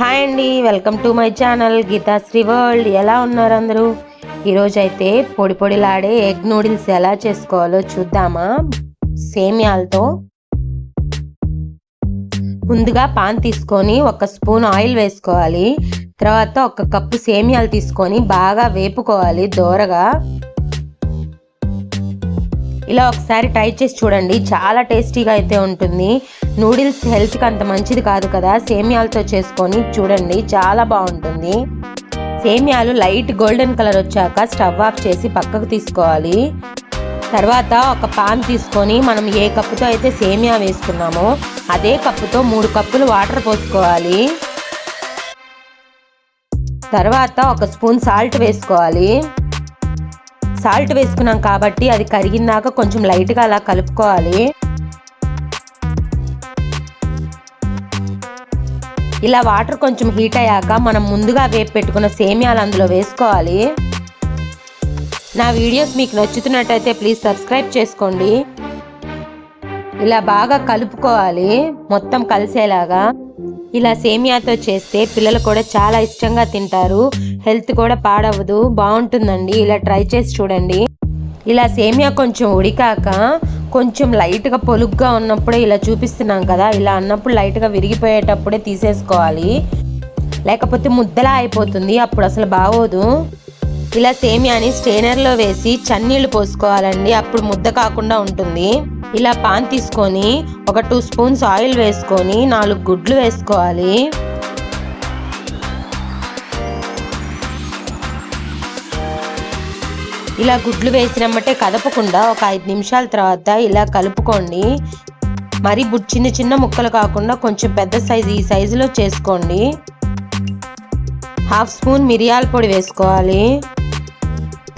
Hi అండి welcome to my channel Geethasri world. ఎలా ఉన్నారు అందరూ? ఈరోజు అయితే పొడి పొడిలాడే ఎగ్ నూడిల్స్ ఎలా చేసుకోవాలో చూద్దామా? సేమియాలతో ముందుగా పాన్ తీసుకొని ఒక స్పూన్ ఆయిల్ వేసుకోవాలి. తర్వాత ఒక కప్పు సేమియాలు తీసుకొని బాగా వేపుకోవాలి దోరగా. ఇలా ఒకసారి ట్రై చేసి చూడండి. చాలా టేస్టీగా అయితే ఉంటుంది. నూడిల్స్ హెల్త్కి అంత మంచిది కాదు కదా. సేమియాలతో చేసుకొని చూడండి. చాలా బాగుంటుంది. సేమియాలు లైట్ గోల్డెన్ కలర్ వచ్చాక స్టవ్ ఆఫ్ చేసి పక్కకు తీసుకోవాలి. తర్వాత ఒక పాన్ తీసుకొని మనం ఏ కప్పుతో అయితే సేమియా వేసుకున్నామో అదే కప్పుతో మూడు కప్పులు వాటర్ పోసుకోవాలి. తర్వాత ఒక స్పూన్ సాల్ట్ వేసుకోవాలి. సాల్ట్ వేసుకున్నాం కాబట్టి అది కరిగిందాక కొంచెం లైట్గా అలా కలుపుకోవాలి. ఇలా వాటర్ కొంచెం హీట్ అయ్యాక మనం ముందుగా వేపు పెట్టుకున్న సేమియాలు అందులో వేసుకోవాలి. నా వీడియోస్ మీకు నచ్చుతున్నట్టయితే ప్లీజ్ సబ్స్క్రైబ్ చేసుకోండి. ఇలా బాగా కలుపుకోవాలి మొత్తం కలిసేలాగా. ఇలా సేమియాతో చేస్తే పిల్లలు కూడా చాలా ఇష్టంగా తింటారు. హెల్త్ కూడా పాడవదు బాగుంటుందండి. ఇలా ట్రై చేసి చూడండి. ఇలా సేమియా కొంచెం ఉడికాక కొంచెం లైట్గా పొలుగ్గా ఉన్నప్పుడే ఇలా చూపిస్తున్నాం కదా ఇలా అన్నప్పుడు లైట్గా విరిగిపోయేటప్పుడే తీసేసుకోవాలి. లేకపోతే ముద్దలా అయిపోతుంది. అప్పుడు అసలు బాగోదు. ఇలా సేమియాని స్టెయినర్లో వేసి చన్నీళ్ళు పోసుకోవాలండి. అప్పుడు ముద్ద కాకుండా ఉంటుంది. ఇలా పాన్ తీసుకొని ఒక టూ స్పూన్స్ ఆయిల్ వేసుకొని నాలుగు గుడ్లు వేసుకోవాలి. ఇలా గుడ్లు వేసినమ్మటే కదపకుండా ఒక ఐదు నిమిషాల తర్వాత ఇలా కలుపుకోండి. మరి చిన్న చిన్న ముక్కలు కాకుండా కొంచెం పెద్ద సైజు ఈ సైజులో చేసుకోండి. హాఫ్ స్పూన్ మిరియాల పొడి వేసుకోవాలి.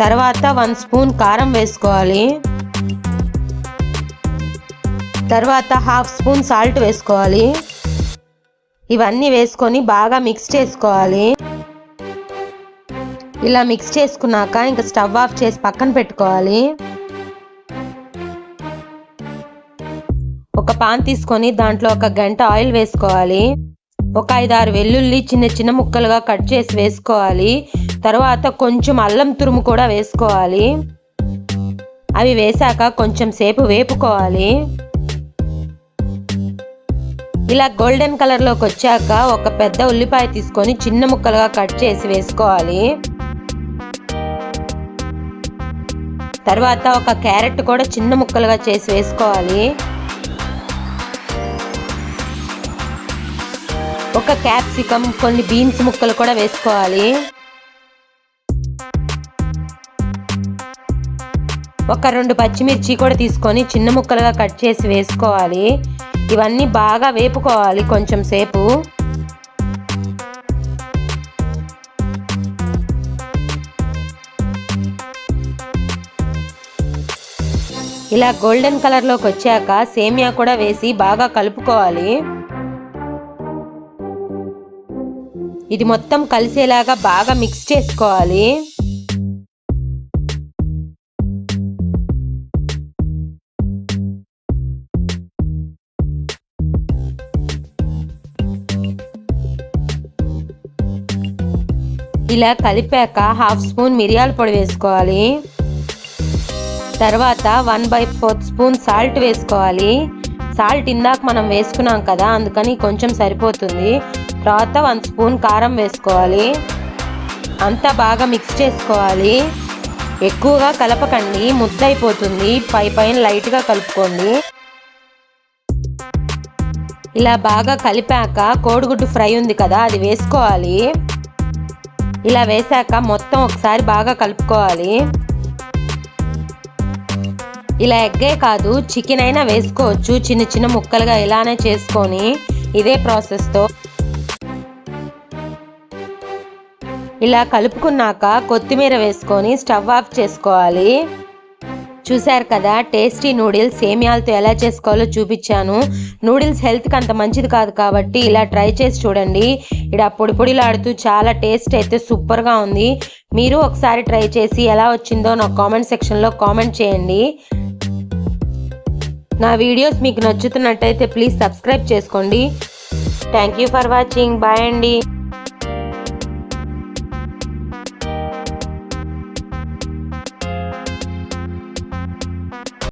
తర్వాత వన్ స్పూన్ కారం వేసుకోవాలి. తర్వాత హాఫ్ స్పూన్ సాల్ట్ వేసుకోవాలి. ఇవన్నీ వేసుకొని బాగా మిక్స్ చేసుకోవాలి. ఇలా మిక్స్ చేసుకున్నాక ఇంకా స్టవ్ ఆఫ్ చేసి పక్కన పెట్టుకోవాలి. ఒక పాన్ తీసుకొని దాంట్లో ఒక గంట ఆయిల్ వేసుకోవాలి. ఒక ఐదారు వెల్లుల్లి చిన్న చిన్న ముక్కలుగా కట్ చేసి వేసుకోవాలి. తర్వాత కొంచెం అల్లం తురుము కూడా వేసుకోవాలి. అవి వేసాక కొంచెం సేపు వేపుకోవాలి. ఇలా గోల్డెన్ కలర్లోకి వచ్చాక ఒక పెద్ద ఉల్లిపాయ తీసుకొని చిన్న ముక్కలుగా కట్ చేసి వేసుకోవాలి. తర్వాత ఒక క్యారెట్ కూడా చిన్న ముక్కలుగా చేసి వేసుకోవాలి. ఒక క్యాప్సికమ్ కొన్ని బీన్స్ ముక్కలు కూడా వేసుకోవాలి. ఒక రెండు పచ్చిమిర్చి కూడా తీసుకొని చిన్న ముక్కలుగా కట్ చేసి వేసుకోవాలి. ఇవన్నీ బాగా వేపుకోవాలి కొంచెం సేపు. ఇలా గోల్డెన్ కలర్లోకి వచ్చాక సేమియా కూడా వేసి బాగా కలుపుకోవాలి. ఇది మొత్తం కలిసేలాగా బాగా మిక్స్ చేసుకోవాలి. ఇలా కలిపాక హాఫ్ స్పూన్ మిరియాల పొడి వేసుకోవాలి. తర్వాత one by fourth spoon salt వేసుకోవాలి. సాల్ట్ ఇందాక మనం వేసుకున్నాం కదా అందుకని కొంచెం సరిపోతుంది. తర్వాత వన్ స్పూన్ కారం వేసుకోవాలి. అంతా బాగా మిక్స్ చేసుకోవాలి. ఎక్కువగా కలపకండి ముద్దైపోతుంది పై పైన లైట్గా కలుపుకోండి. ఇలా బాగా కలిపాక కోడిగుడ్డు ఫ్రై ఉంది కదా అది వేసుకోవాలి. ఇలా వేసాక మొత్తం ఒకసారి బాగా కలుపుకోవాలి. ఇలా ఎగ్గే కాదు చికెన్ అయినా వేసుకోవచ్చు. చిన్న చిన్న ముక్కలుగా ఇలానే చేసుకొని ఇదే ప్రాసెస్తో ఇలా కలుపుకున్నాక కొత్తిమీర వేసుకొని స్టవ్ ఆఫ్ చేసుకోవాలి. చూశారు కదా టేస్టీ నూడిల్స్ సేమియాలతో ఎలా చేసుకోవాలో చూపించాను. నూడిల్స్ హెల్త్కి అంత మంచిది కాదు కాబట్టి ఇలా ట్రై చేసి చూడండి. ఇక్కడ పొడి పొడిలాడుతూ చాలా టేస్ట్ అయితే సూపర్గా ఉంది. మీరు ఒకసారి ట్రై చేసి ఎలా వచ్చిందో నా కామెంట్ సెక్షన్లో కామెంట్ చేయండి. నా వీడియోస్ మీకు నచ్చుతున్నట్టయితే ప్లీజ్ సబ్స్క్రైబ్ చేసుకోండి. Thank you for watching. Bye అండి.